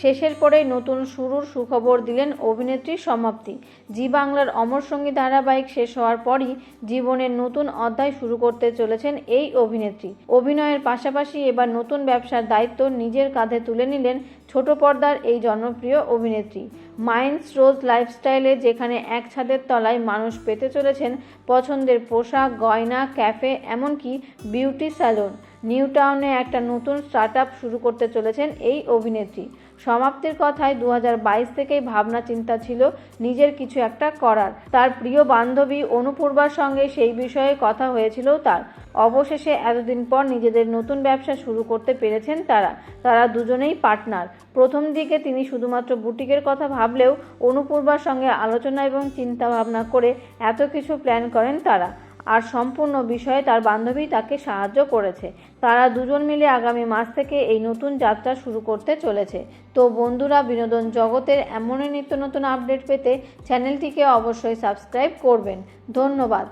শেষের পরে নতুন শুরুর সুখবর দিলেন অভিনেত্রী সমাপ্তি। জি বাংলার অমর সঙ্গী ধারাবাহিক শেষ হওয়ার পরই জীবনের নতুন অধ্যায় শুরু করতে চলেছেন এই অভিনেত্রী। অভিনয়ের পাশাপাশি এবার নতুন ব্যবসার দায়িত্ব নিজের কাঁধে তুলে নিলেন ছোট পর্দার এই জনপ্রিয় অভিনেত্রী। মাইন্স রোজ লাইফস্টাইলে যেখানে এক ছাদের তলায় মানুষ পেতে চলেছেন পছন্দের পোশাক, গয়না, ক্যাফে, এমনকি বিউটি স্যালন। নিউ টাউনে একটা নতুন স্টার্ট শুরু করতে চলেছেন এই অভিনেত্রী। সমাপ্তির কথায় দু হাজার বাইশ থেকেই ভাবনা চিন্তা ছিল নিজের কিছু একটা করার। তার প্রিয় বান্ধবী অনুপূর্বার সঙ্গে সেই বিষয়ে কথা হয়েছিল তার। অবশেষে এতদিন পর নিজেদের নতুন ব্যবসা শুরু করতে পেরেছেন তারা। তারা দুজনেই পার্টনার। প্রথম দিকে তিনি শুধুমাত্র বুটিকের কথা ভাবলেও অনুপূর্বার সঙ্গে আলোচনা এবং চিন্তা ভাবনা করে এত কিছু প্ল্যান করেন তারা। আর সম্পূর্ণ বিষয়ে তার বান্ধবী তাকে সাহায্য করেছে। তারা দুজন মিলে আগামী মাস থেকে এই নতুন যাত্রা শুরু করতে চলেছে। তো বন্ধুরা, বিনোদন জগতের এমনই নিত্য নতুন আপডেট পেতে চ্যানেলটিকে অবশ্যই সাবস্ক্রাইব করবেন। ধন্যবাদ।